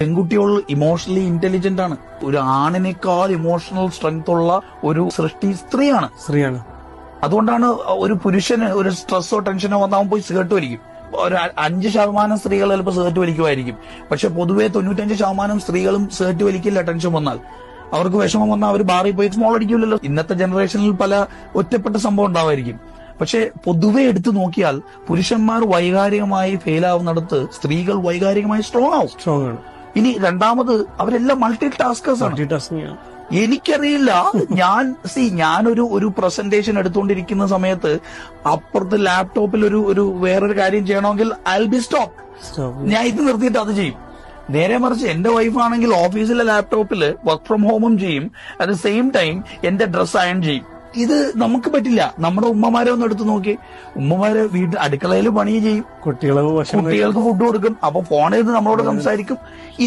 പെൺകുട്ടികൾ emotionally intelligent ആണ്. ഒരു ആണിനേക്കാൾ ഇമോഷണൽ സ്ട്രെങ്ത് ഉള്ള ഒരു സൃഷ്ടി സ്ത്രീയാണ്. സ്ത്രീയാണ്. അതുകൊണ്ടാണ് ഒരു പുരുഷന് ഒരു സ്ട്രെസ്സോ ടെൻഷനോ വന്നാൽ പോയി സിഗരറ്റ് വലിക്കും. ഒരു അഞ്ച് ശതമാനം സ്ത്രീകൾ ചിലപ്പോൾ സിഗരറ്റ് വലിക്കുമായിരിക്കും. പക്ഷെ പൊതുവെ തൊണ്ണൂറ്റഞ്ച് ശതമാനം സ്ത്രീകളും സിഗരറ്റ് വലിക്കില്ല ടെൻഷൻ വന്നാൽ. അവർക്ക് വിഷമം വന്നാൽ അവർ ബാറി പോയി സ്മോൾ അടിക്കില്ലല്ലോ ഇന്നത്തെ ജനറേഷനിൽ പല ഒറ്റപ്പെട്ട സംഭവം ഉണ്ടാവായിരിക്കും. പക്ഷെ പൊതുവെ എടുത്തു നോക്കിയാൽ പുരുഷന്മാർ വൈകാരികമായി ഫെയിൽ ആവുന്നിടത്ത് സ്ത്രീകൾ വൈകാരികമായി സ്ട്രോങ് ആവും. സ്ട്രോങ് ആണ്. ഇനി രണ്ടാമത് അവരെല്ലാം മൾട്ടി ടാസ്കേഴ്സ് ആണ്. മൾട്ടി എനിക്കറിയില്ല. ഞാൻ സി ഞാനൊരു ഒരു പ്രസന്റേഷൻ എടുത്തുകൊണ്ടിരിക്കുന്ന സമയത്ത് അപ്പുറത്ത് ലാപ്ടോപ്പിൽ ഒരു ഒരു വേറൊരു കാര്യം ചെയ്യണമെങ്കിൽ ഐ ബി സ്റ്റോപ്പ് ഞാൻ ഇത് നിർത്തിയിട്ട് അത് ചെയ്യും. നേരെ മറിച്ച് എന്റെ വൈഫാണെങ്കിൽ ഓഫീസിലെ ലാപ്ടോപ്പിൽ വർക്ക് ഫ്രം ഹോമും ചെയ്യും. അറ്റ് ദ സെയിം ടൈം എന്റെ ഡ്രസ് അയൺ ചെയ്യും. ഇത് നമുക്ക് പറ്റില്ല. നമ്മുടെ ഉമ്മമാരെ ഒന്ന് എടുത്തു നോക്കി. ഉമ്മമാരെ വീട്ടിൽ അടുക്കളയിൽ പണി ചെയ്യും. കുട്ടികൾക്ക് ഫുഡ് കൊടുക്കും. അപ്പൊ ഫോണിൽ നിന്ന് നമ്മളോട് സംസാരിക്കും. ഇത്